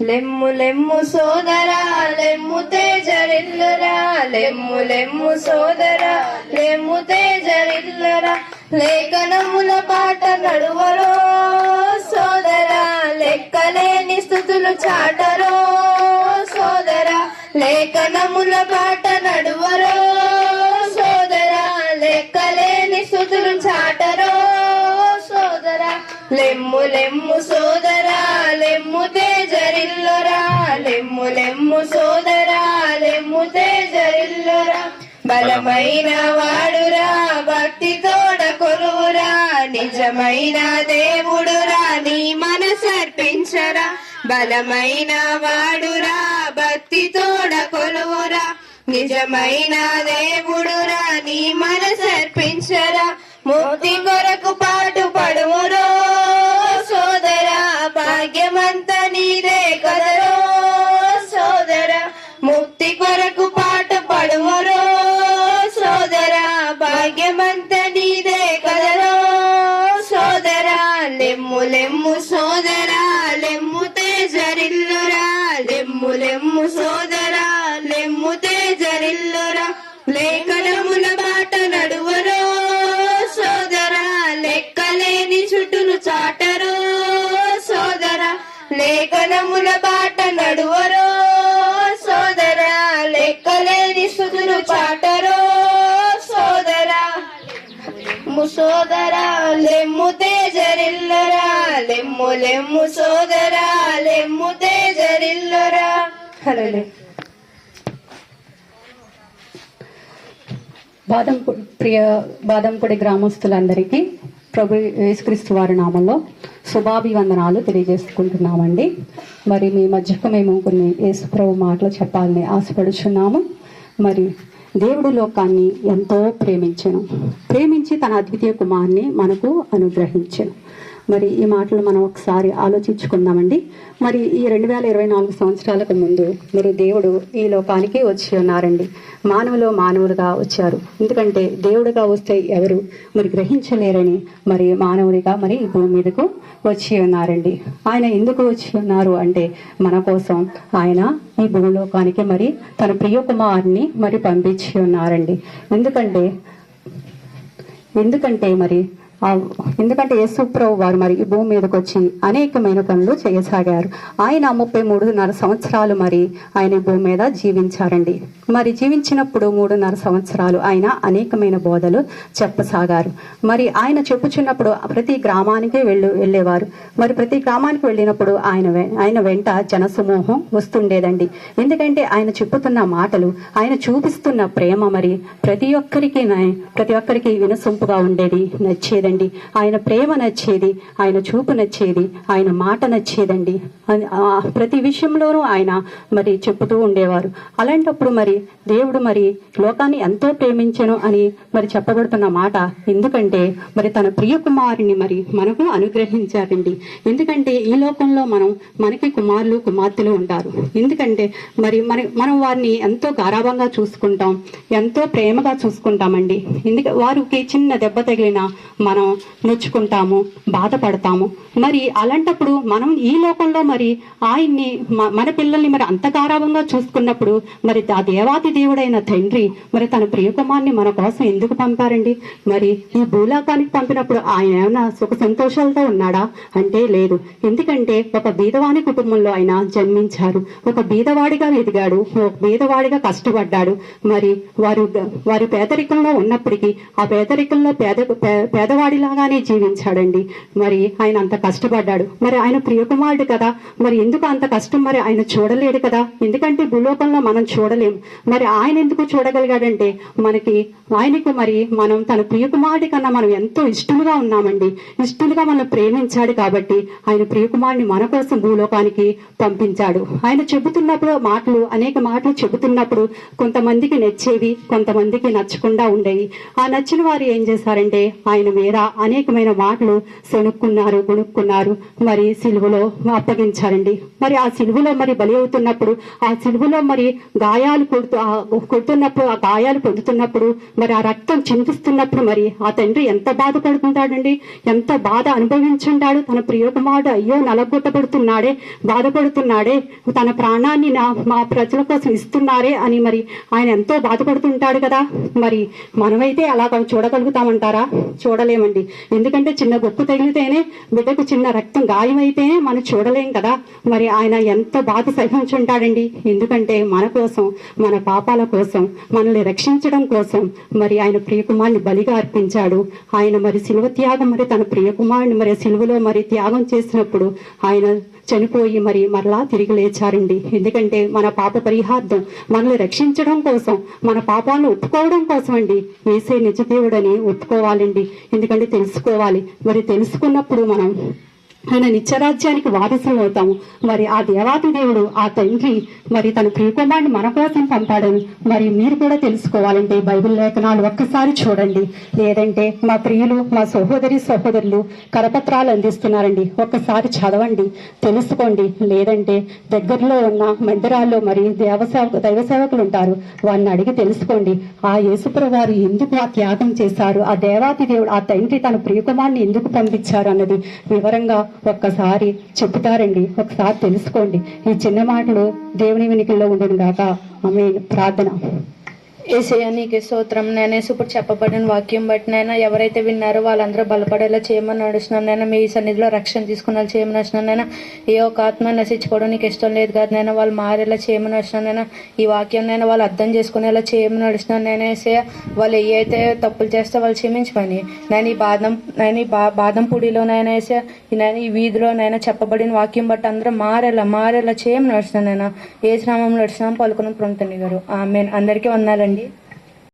లెమ్ము లెమ్ము సోదరా లెమ్ము తేజరిల్లరా లెమ్ము లెమ్ము సోదరా లెమ్ము తేజరిల్లరా లేఖనముల పాట నడువరో సోదరా లెక్కలేని స్థుతులు చాటరో సోదరా లేఖనముల పాట నడువరో సోదరా లెక్కలేని స్థుతులు చాటరో లెమ్ము లెమ్ము సోదరా లెమ్ము తేజరిల్లరా. లెమ్ము లెమ్ము సోదరా లెమ్ము తేజరిల్లరా. బలమైన వాడురా భక్తి తోడ కొలువురా. నిజమైన దేవుడురా నీ మనసర్పించరా బలమైన వాడురా భక్తి తోడ కొలువురా. నిజమైన దేవుడురా నీ మనసర్పించరా ముక్తి లెమ్ము లెమ్ము సోదరా లెమ్ము తేజరిల్లురా లేఖనముల బాట నడువరో సోదరా లెక్కలేని చుట్టును చాటరో సోదరా లేఖనముల బాట నడువరో సోదరా లెక్కలేని సుదులు చాటరో సోదరా. లెమ్ము సోదరా లెమ్ము తేజరిల్లరా లెమ్ము లెమ్ము సోదరా లెమ్ము తేజరిల్లరా. హలో ప్రియ బాదంకుడి గ్రామస్తులందరికీ ప్రభు యేసుక్రీస్తు వారి నామంలో శుభాభివందనాలు తెలియజేసుకుంటున్నామండి. మరి మీ మధ్యకు మేము కొన్ని యేసుప్రభు మాటలు చెప్పాలని ఆశపడుచున్నాము. మరి దేవుడు లోకాన్ని ఎంతో ప్రేమించను. ప్రేమించి తన అద్వితీయ కుమార్ని మనకు అనుగ్రహించను. మరి ఈ మాటలు మనం ఒకసారి ఆలోచించుకుందామండి. మరి ఈ రెండు వేల ఇరవై నాలుగు సంవత్సరాలకు ముందు మరి దేవుడు ఈ లోకానికి వచ్చి ఉన్నారండి. మానవులు మానవులుగా వచ్చారు. ఎందుకంటే దేవుడుగా వస్తే ఎవరు మరి గ్రహించలేరని మరి మానవుడిగా మరి ఈ భూమి మీదకు వచ్చి ఉన్నారండి. ఆయన ఎందుకు వచ్చి ఉన్నారు అంటే మన కోసం ఆయన ఈ భూలోకానికి మరి తన ప్రియ కుమారుని మరి పంపించి ఉన్నారండి. ఎందుకంటే ఎందుకంటే మరి ఎందుకంటే యేసుప్రభు వారు మరి ఈ భూమి మీదకి వచ్చి అనేకమైన పనులు చేయసాగారు. ఆయన ముప్పై మూడున్నర సంవత్సరాలు మరి ఆయన భూమి మీద జీవించారండి. మరి జీవించినప్పుడు మూడున్నర సంవత్సరాలు ఆయన అనేకమైన బోధలు చెప్పసాగారు. మరి ఆయన చెప్పుచున్నప్పుడు ప్రతి గ్రామానికి వెళ్ళు వెళ్ళేవారు. మరి ప్రతి గ్రామానికి వెళ్ళినప్పుడు ఆయన ఆయన వెంట జనసమూహం వస్తుండేదండి. ఎందుకంటే ఆయన చెప్పుతున్న మాటలు ఆయన చూపిస్తున్న ప్రేమ మరి ప్రతి ఒక్కరికి ప్రతి ఒక్కరికి వినసొంపుగా ఉండేది నచ్చేది నచ్చేదండి ఆయన ప్రేమ నచ్చేది ఆయన చూపు నచ్చేది ఆయన మాట నచ్చేదండి. ప్రతి విషయంలోనూ ఆయన మరి చెప్పుతూ ఉండేవారు. అలాంటప్పుడు మరి దేవుడు మరి లోకాన్ని ఎంతో ప్రేమించను అని మరి చెప్పబడుతున్న మాట ఎందుకంటే మరి తన ప్రియ కుమారుని మరి మనకు అనుగ్రహించారండి. ఎందుకంటే ఈ లోకంలో మనం మనకి కుమారులు కుమార్తెలు ఉంటారు. ఎందుకంటే మరి మరి మనం వారిని ఎంతో గారాభంగా చూసుకుంటాం ఎంతో ప్రేమగా చూసుకుంటామండి. ఎందుకంటే వారికి చిన్న దెబ్బ తగిలిన మనం మనం నొచ్చుకుంటాము బాధపడతాము. మరి అలాంటప్పుడు మనం ఈ లోకంలో మరి ఆయన్ని మన పిల్లల్ని మరి అంత గారాభంగా చూసుకున్నప్పుడు మరి ఆ దేవాది దేవుడైన తండ్రి మరి తన ప్రియకుమార్ని మన కోసం ఎందుకు పంపారండి? మరి ఈ భూలోకానికి పంపినప్పుడు ఆయన ఏమైనా సుఖ సంతోషాలతో ఉన్నాడా? అంటే లేదు. ఎందుకంటే ఒక బీదవాణి కుటుంబంలో ఆయన జన్మించారు. ఒక బీదవాడిగా ఎదిగాడు. ఒక బీదవాడిగా కష్టపడ్డాడు. మరి వారు వారి పేదరికంలో ఉన్నప్పటికీ ఆ పేదరికంలో పేద పేదవాడి పేదవాడిలాగానే జీవించాడండి. మరి ఆయన అంత కష్టపడ్డాడు. మరి ఆయన ప్రియకుమారుడు కదా. మరి ఎందుకు అంత కష్టం? మరి ఆయన చూడలేడు కదా. ఎందుకంటే భూలోకంలో మనం చూడలేం. మరి ఆయన ఎందుకు చూడగలిగాడంటే మనకి ఆయనకు మరి మనం తన ప్రియకుమారుడి కన్నా మనం ఎంతో ఇష్టముగా ఉన్నామండి. ఇష్టముగా మనం ప్రేమించాడు కాబట్టి ఆయన ప్రియకుమారుని మన కోసం భూలోకానికి పంపించాడు. ఆయన చెబుతున్నప్పుడు మాటలు అనేక మాటలు చెబుతున్నప్పుడు కొంతమందికి నచ్చేవి కొంతమందికి నచ్చకుండా ఉండేవి. ఆ నచ్చిన వారు ఏం చేశారంటే ఆయన వేరే మీద అనేకమైన మాటలు సొనుక్కున్నారు గుణుక్కున్నారు. మరి సిలువలో అప్పగించారండి. మరి ఆ సిలువలో మరి బలి అవుతున్నప్పుడు ఆ సిలువలో మరి గాయాలు కొడుతూ కొడుతున్నప్పుడు ఆ గాయాలు పొందుతున్నప్పుడు మరి ఆ రక్తం చింతిస్తున్నప్పుడు మరి ఆ తండ్రి ఎంత బాధపడుతుంటాడండి? ఎంత బాధ అనుభవించుంటాడు? తన ప్రియకుమారుడు అయ్యో నలగొట్టబడుతున్నాడే బాధపడుతున్నాడే తన ప్రాణాన్ని నా మా ప్రజల కోసం ఇస్తున్నారే అని మరి ఆయన ఎంతో బాధపడుతుంటాడు కదా. మరి మనమైతే అలా చూడగలుగుతామంటారా? చూడలేము చూడలేమండి ఎందుకంటే చిన్న గొప్ప తగిలితేనే బిడ్డకు చిన్న రక్తం గాయమైతేనే మనం చూడలేం కదా. మరి ఆయన ఎంత బాధ సహించుంటాడండి ఎందుకంటే మన కోసం మన పాపాల కోసం మనల్ని రక్షించడం కోసం మరి ఆయన ప్రియకుమారుని బలిగా అర్పించాడు. ఆయన మరి శిలువ త్యాగం మరి తన ప్రియకుమారుని మరి శిలువలో మరి త్యాగం చేసినప్పుడు ఆయన చనిపోయి మరి మరలా తిరిగి లేచారండి. ఎందుకంటే మన పాప పరిహార్థం మనల్ని రక్షించడం కోసం మన పాపాలను ఒప్పుకోవడం కోసం అండి. వేసే నిజదేవుడని ఒప్పుకోవాలండి. ఎందుకంటే తెలుసుకోవాలి. మరి తెలుసుకున్నప్పుడు మనం ఆయన నిత్యరాజ్యానికి వారసులు అవుతాము. మరి ఆ దేవాది దేవుడు ఆ తండ్రి మరి తన ప్రియకుమారుని మన కోసం పంపాడని మరి మీరు కూడా తెలుసుకోవాలంటే బైబిల్ లేఖనాలు ఒక్కసారి చూడండి. లేదంటే మా ప్రియులు మా సహోదరి సహోదరులు కరపత్రాలు అందిస్తున్నారండి. ఒక్కసారి చదవండి తెలుసుకోండి. లేదంటే దగ్గరలో ఉన్న మందిరాల్లో మరి దేవసేవ దైవ సేవకులు ఉంటారు. వారిని అడిగి తెలుసుకోండి. ఆ యేసుప్ర వారు ఎందుకు ఆ త్యాగం చేశారు? ఆ దేవాతి దేవుడు ఆ తండ్రి తన ప్రియకుమారుని ఎందుకు పంపించారు అన్నది వివరంగా ఒక్కసారి చెప్తారండి ఒకసారి తెలుసుకోండి. ఈ చిన్న మాటలు దేవుని వెనుకల్లో ఉండను గాక ఆమె ప్రార్థన. ఏసయ్య నీకే స్తోత్రం. నేను ఇప్పుడు చెప్పబడిన వాక్యం బట్టి నేను ఎవరైతే విన్నారో వాళ్ళందరూ బలపడేలా చేయమని నడుస్తున్నాను నేను మీ సన్నిధిలో రక్షణ తీసుకునేలా చేయమని వస్తున్నాను నేను ఏ ఒక ఆత్మ నశించుకోవడం నీకు ఇష్టం లేదు కాదు నేను వాళ్ళు మారేలా చేయమని వస్తున్నాను నేను ఈ వాక్యం నేను వాళ్ళు అర్థం చేసుకునేలా చేయమని నడుస్తున్నాను నేను ఏసయ్య. వాళ్ళు ఏ అయితే తప్పులు చేస్తే వాళ్ళు క్షమించమని. నేను ఈ బాదం నేను ఈ బా బాదం పొడిలో నేను నేను ఈ వీధిలో నేను చెప్పబడిన వాక్యం బట్టి అందరూ మారేలా మారేలా చేయమని నడుస్తున్నాను నేను ఏ శ్రామం నడుస్తున్నాం పలుకున్న ప్రొంతని గారు. ఆమె అందరికీ వందాలండి. aprendiz